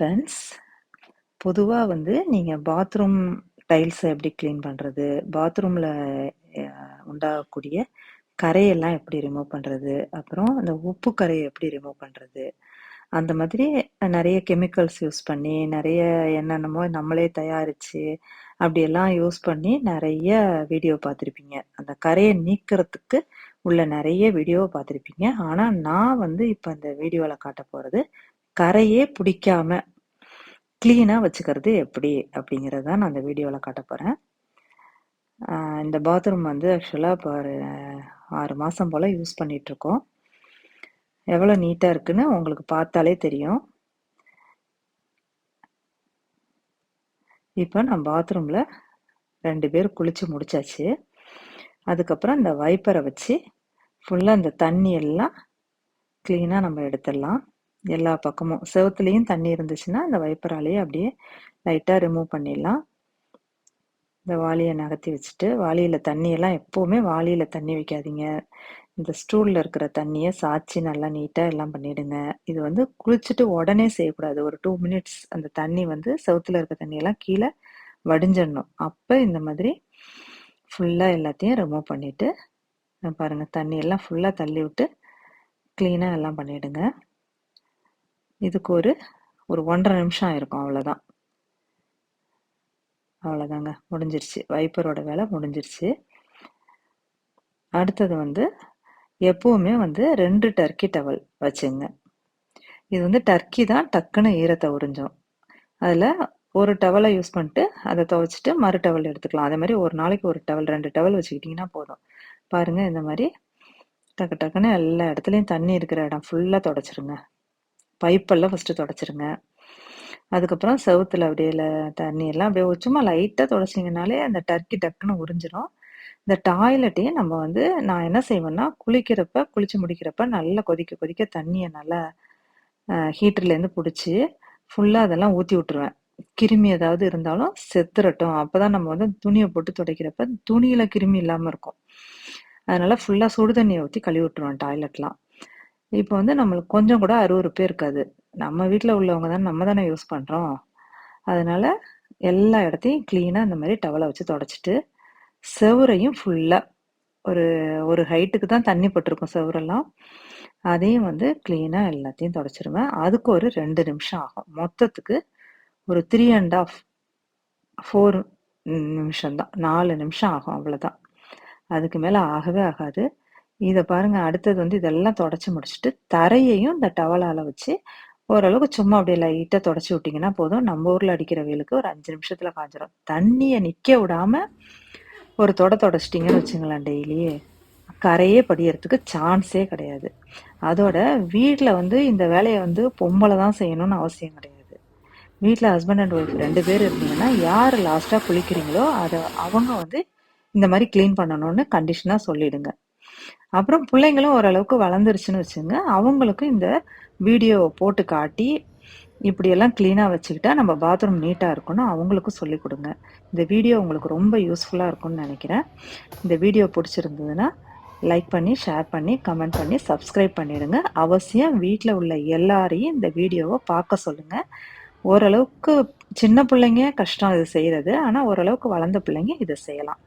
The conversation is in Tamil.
ஃப்ரெண்ட்ஸ் பொதுவாக வந்து நீங்கள் பாத்ரூம் டைல்ஸை எப்படி க்ளீன் பண்ணுறது பாத்ரூமில் உண்டாகக்கூடிய கரையெல்லாம் எப்படி ரிமூவ் பண்ணுறது அப்புறம் அந்த உப்பு கரையை எப்படி ரிமூவ் பண்ணுறது அந்த மாதிரி நிறைய கெமிக்கல்ஸ் யூஸ் பண்ணி நிறைய என்னென்னமோ நம்மளே தயாரித்து அப்படியெல்லாம் யூஸ் பண்ணி நிறைய வீடியோ பார்த்துருப்பீங்க. அந்த கரையை நீக்கிறதுக்கு உள்ள நிறைய வீடியோ பார்த்துருப்பீங்க. ஆனால் நான் வந்து இப்போ இந்த வீடியோவில் காட்ட போகிறது கரையே பிடிக்காம க்ளீனாக வச்சுக்கிறது எப்படி அப்படிங்கிறது தான் நான் அந்த வீடியோவில் காட்ட போகிறேன் இந்த பாத்ரூம் வந்து ஆக்சுவலாக இப்போ ஒரு ஆறு மாதம் போல் யூஸ் பண்ணிகிட்ருக்கோம் எவ்வளோ நீட்டாக இருக்குன்னு உங்களுக்கு பார்த்தாலே தெரியும். இப்போ நான் பாத்ரூமில் ரெண்டு பேர் குளித்து முடிச்சாச்சு. அதுக்கப்புறம் இந்த வைப்பரை வச்சு ஃபுல்லாக இந்த தண்ணி எல்லாம் க்ளீனாக நம்ம எடுத்துடலாம். எல்லா பக்கமும் செவத்துலேயும் தண்ணி இருந்துச்சுன்னா அந்த வைப்பராலேயே அப்படியே லைட்டாக ரிமூவ் பண்ணிடலாம். இந்த வாளியை நகர்த்தி வச்சுட்டு வாளியில் தண்ணியெல்லாம் எப்போவுமே வாளியில் தண்ணி வைக்காதீங்க. இந்த ஸ்டூலில் இருக்கிற தண்ணியை சாய்ச்சி நல்லா நீட்டாக எல்லாம் பண்ணிடுங்க. இது வந்து குளிச்சுட்டு உடனே செய்யக்கூடாது. ஒரு டூ மினிட்ஸ் அந்த தண்ணி வந்து செவத்தில் இருக்க தண்ணியெல்லாம் கீழே வடிஞ்சிடணும். அப்போ இந்த மாதிரி ஃபுல்லாக எல்லாத்தையும் ரிமூவ் பண்ணிவிட்டு பாருங்கள் தண்ணியெல்லாம் ஃபுல்லாக தள்ளி விட்டு க்ளீனாக எல்லாம் பண்ணிவிடுங்க இதுக்கு ஒரு ஒரு ஒன்றரை நிமிஷம் இருக்கும் அவ்வளோதான் அவ்வளோதாங்க முடிஞ்சிருச்சு. வைப்பரோட வேலை முடிஞ்சிருச்சு. அடுத்தது வந்து எப்போவுமே வந்து ரெண்டு டர்க்கி டவல் வச்சுங்க. இது வந்து டர்க்கி தான் டக்குன்னு ஈரத்தை உறிஞ்சோம். அதில் ஒரு டவலை யூஸ் பண்ணிட்டு அதை துவைச்சிட்டு மறு டவல் எடுத்துக்கலாம். அதே மாதிரி ஒரு நாளைக்கு ஒரு டவல் ரெண்டு டவல் வச்சுக்கிட்டிங்கன்னா போதும். பாருங்கள் இந்த மாதிரி டக்கு டக்குன்னு எல்லா இடத்துலையும் தண்ணி இருக்கிற இடம் ஃபுல்லாக தொடச்சிருங்க. பைப்பெல்லாம் ஃபஸ்ட்டு தொடச்சிருங்க. அதுக்கப்புறம் செவத்தில் அப்படியே தண்ணியெல்லாம் அப்படியே சும்மா லைட்டாக தொடச்சிங்கனாலே அந்த டர்க்கி டக்குன்னு உறிஞ்சிடும் இந்த டாய்லெட்டையும் நம்ம வந்து நான் என்ன செய்வேன்னா குளிக்கிறப்ப குளிச்சு முடிக்கிறப்ப நல்லா கொதிக்க கொதிக்க தண்ணியை நல்லா ஹீட்டர்லேருந்து பிடிச்சி ஃபுல்லாக அதெல்லாம் ஊற்றி விட்டுருவேன். கிருமி ஏதாவது இருந்தாலும் செத்துரட்டும். அப்போ தான் நம்ம வந்து துணியை போட்டு துடைக்கிறப்ப துணியில் கிருமி இல்லாமல் இருக்கும். அதனால ஃபுல்லாக சுடு தண்ணியை ஊற்றி கழுவி விட்டுருவேன் டாய்லெட்லாம் இப்போ வந்து நம்மளுக்கு கொஞ்சம் கூட அருவறுப்பே இருக்காது. நம்ம வீட்டில் உள்ளவங்க தான் நம்ம தானே யூஸ் பண்ணுறோம் அதனால எல்லா இடத்தையும் க்ளீனாக இந்த மாதிரி டவலை வச்சு தொடச்சிட்டு செவரையும் ஃபுல்லாக ஒரு ஒரு ஹைட்டுக்கு தான் தண்ணி பட்டிருக்கும் செவரெல்லாம். அதையும் வந்து க்ளீனாக எல்லாத்தையும் தொடச்சிருவேன். அதுக்கு ஒரு ரெண்டு நிமிஷம் ஆகும். மொத்தத்துக்கு ஒரு த்ரீ அண்ட் ஆஃப் ஃபோர் நிமிஷம்தான். நாலு நிமிஷம் ஆகும் அவ்வளோதான் அதுக்கு மேலே ஆகவே ஆகாது. இதை பாருங்க அடுத்தது வந்து இதெல்லாம் தொடச்சி முடிச்சுட்டு தரையையும் இந்த டவலால் வச்சு ஓரளவுக்கு சும்மா அப்படியே லைட்டாக தொடச்சி விட்டிங்கன்னா போதும். நம்ம ஊரில் அடிக்கிற வெயிலுக்கு ஒரு அஞ்சு நிமிஷத்தில் காஞ்சிடும் தண்ணியை நிற்க விடாம ஒரு தொட தொடச்சிட்டிங்கன்னு வச்சுங்களேன் டெய்லியே கரையே படியறதுக்கு சான்ஸே கிடையாது. அதோட வீட்டில் வந்து இந்த வேலையை வந்து பொம்பளை தான் செய்யணும்னு அவசியம் கிடையாது. வீட்டில் ஹஸ்பண்ட் அண்ட் ஒய்ஃப் ரெண்டு பேர் இருந்தீங்கன்னா யார் லாஸ்ட்டாக குளிக்கிறீங்களோ அதை அவங்க வந்து இந்த மாதிரி க்ளீன் பண்ணணும்னு கண்டிஷனாக சொல்லிடுங்க. அப்புறம் பிள்ளைங்களும் ஓரளவுக்கு வளர்ந்துருச்சுன்னு வச்சுங்க அவங்களுக்கும் இந்த வீடியோவை போட்டு காட்டி இப்படியெல்லாம் க்ளீனாக வச்சுக்கிட்டா நம்ம பாத்ரூம் நீட்டாக இருக்கும்னு அவங்களுக்கும் சொல்லி கொடுங்க. இந்த வீடியோ உங்களுக்கு ரொம்ப யூஸ்ஃபுல்லாக இருக்கும்னு நினைக்கிறேன். இந்த வீடியோ பிடிச்சிருந்ததுன்னா லைக் பண்ணி ஷேர் பண்ணி கமெண்ட் பண்ணி சப்ஸ்கிரைப் பண்ணிடுங்க. அவசியம் வீட்டில் உள்ள எல்லாரையும் இந்த வீடியோவை பார்க்க சொல்லுங்கள் ஓரளவுக்கு சின்ன பிள்ளைங்க கஷ்டம் இது செய்கிறது ஆனால் ஓரளவுக்கு வளர்ந்த பிள்ளைங்க இதை செய்யலாம்.